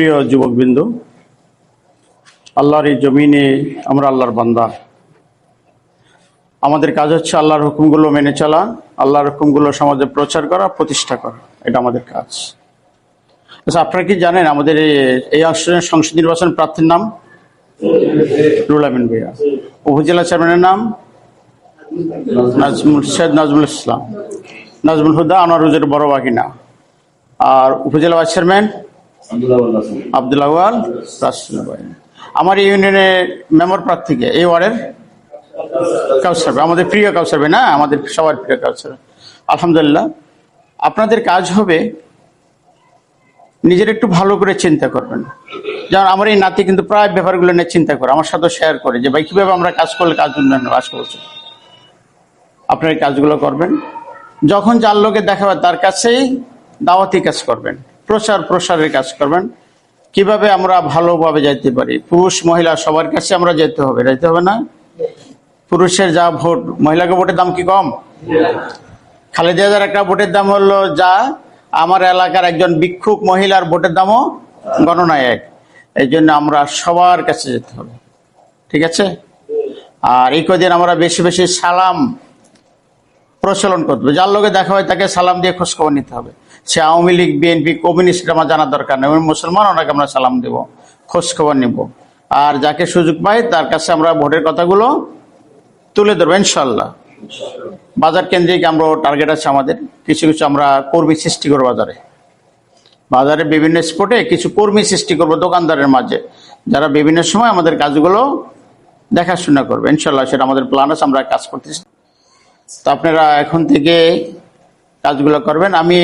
প্রিয় যুবকবৃন্দ, আল্লাহর এই জমিনে আমরা আল্লাহর বান্দা। আমাদের কাজ হচ্ছে আল্লাহর হুকুমগুলো মেনে চলা, আল্লাহর হুকুমগুলো সমাজে প্রচার করা, প্রতিষ্ঠা করা। এটা আমাদের কাজ। আচ্ছা আপনারা কি জানেন আমাদের এই- আসনের সংসদ নির্বাচন প্রার্থীর নাম? রুল আমিন ভূঁইয়া। উপজেলা চেয়ারম্যানের নাম? নাজমুল শেখ নাজমুল ইসলাম। নাজমুল হুদা আনোয়ারুজের বড় বাকিনা আর উপজেলা ভাইস চেয়ারম্যান? আব্দুল আওয়াল রাসুল। ভাই। আমার ইউনিয়নের মেম্বার প্রার্থীকে এই ওয়ার্ডের? কাউসার আমাদের প্রিয় কাউসার না? আমাদের সবার প্রিয় কাউসার আলহামদুলিল্লাহ। আপনাদের কাজ হবে নিজের একটু ভালো করে চিন্তা করবেন। যেমন আমার এই নাতি কিন্তু প্রায় ব্যাপারগুলো নিয়ে চিন্তা করে। আমার সাথে শেয়ার করে যে, ভাই, কীভাবে আমরা কাজ করলে কাজ উন্নয়ন কাজ করছে। আপনার কাজগুলো করবেন। যখন যার লোকে দেখাবে, তার কাছেই দাওয়াতি কাজ করবেন। প্রচার প্রসারের কাজ করবেন। কীভাবে আমরা ভালোভাবে যাইতে পারি? পুরুষ, মহিলা, সবার কাছে আমরা যেতে হবে, যাইতে হবে না? পুরুষের যা ভোট, মহিলাকে ভোটের দাম কি কম? খালেদা জিয়ার একটা ভোটের দাম হলো যা আমার এলাকার একজন ভিক্ষুক মহিলার ভোটের দামও গণনায় এক। এই জন্য আমরা সবার কাছে যেতে হবে। ঠিক আছে? আর এই কদিন আমরা বেশি বেশি সালাম প্রচলন করতে হবে। যার লোকে দেখা হয় তাকে সালাম দিয়ে খোঁজখবর নিতে হবে। সে আওয়ামী লীগ, বিএনপি, কমিউনিস্ট আমার জানার দরকার নেই। মুসলমান, ওনাকে আমরা সালাম দেব, খোঁজখবর নিব। আর যাকে সুযোগ পাই, তার কাছে আমরা ভোটের কথাগুলো তুলে ধরবো ইনশাল্লাহ বাজার কেন্দ্রিক আমরা টার্গেট আছে আমাদের। কিছু কিছু আমরা কর্মী সৃষ্টি করব বাজারে। বাজারে বিভিন্ন স্পটে কিছু কর্মী সৃষ্টি করব দোকানদারের মাঝে। যারা বিভিন্ন সময় আমাদের কাজগুলো দেখাশোনা করবে। ইনশাল্লাহ সেটা আমাদের প্ল্যান আছে, আমরা কাজ করতেছি। তো আপনারা এখন থেকে কাজগুলো করবেন। আমি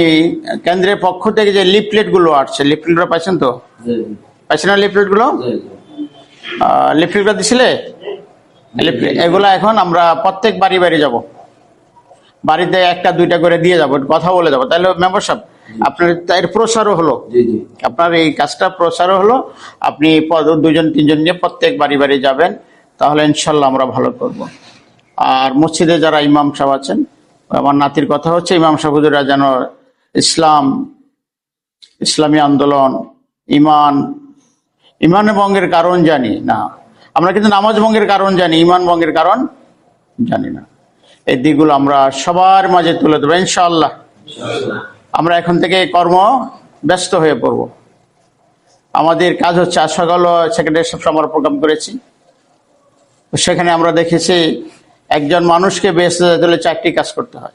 কেন্দ্রের পক্ষ থেকে যে লিফলেটগুলো আসছে লিফলেটগুলো পাইছেন তো? পাইছেন না লিফলেটগুলো লিফলেটগুলো দিছিলে? এগুলো এখন আমরা প্রত্যেক বাড়ি বাড়ি যাব। বাড়িতে একটা দুইটা করে দিয়ে যাব কথা বলে যাব। তাহলে মেম্বারশিপ আপনার এর প্রসারও হলো। আপনার এই কাজটা প্রসারও হলো। আপনি দুজন তিনজন নিয়ে প্রত্যেক বাড়ি বাড়ি যাবেন। তাহলে ইনশাল্লাহ আমরা ভালো করব। আর মসজিদে যারা ইমাম সাহেব আছেন, আমার নাতির কথা হচ্ছে, ইমাম সাহুদুরা যেন ইসলাম, ইসলামী আন্দোলন, ইমান ইমান ভঙ্গের কারণ জানি না। আমরা কিন্তু নামাজ ভঙ্গের কারণ জানি, ইমান ভঙ্গের কারণ জানি না। এই দিকগুলো আমরা সবার মাঝে তুলে দেবো ইনশাল্লাহ আমরা এখন থেকে কর্ম ব্যস্ত হয়ে পড়ব। আমাদের কাজ হচ্ছে আজ সকাল সেকেন্ডারি সব আমরা প্রোগ্রাম করেছি। সেখানে আমরা দেখেছি একজন মানুষকে বেঁচতে যেতে হলে চারটি কাজ করতে হয়।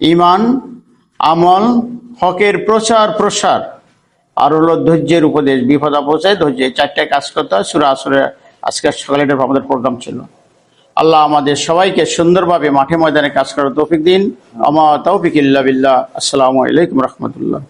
ইমান আমল, হকের প্রচার, প্রসার। আর হলো ধৈর্যের উপদেশ। বিপদ আপচায় ধৈর্য চারটে কাজ করতে হয়। সুরা আসরে আজকে সকালে আমাদের প্রোগ্রাম ছিল। আল্লাহ আমাদের সবাইকে সুন্দরভাবে মাঠে ময়দানে কাজ করার তৌফিক দিন। আমা তৌফিক ইল্লা বিল্লাহ। আসসালামু আলাইকুম রহমতুল্লাহ।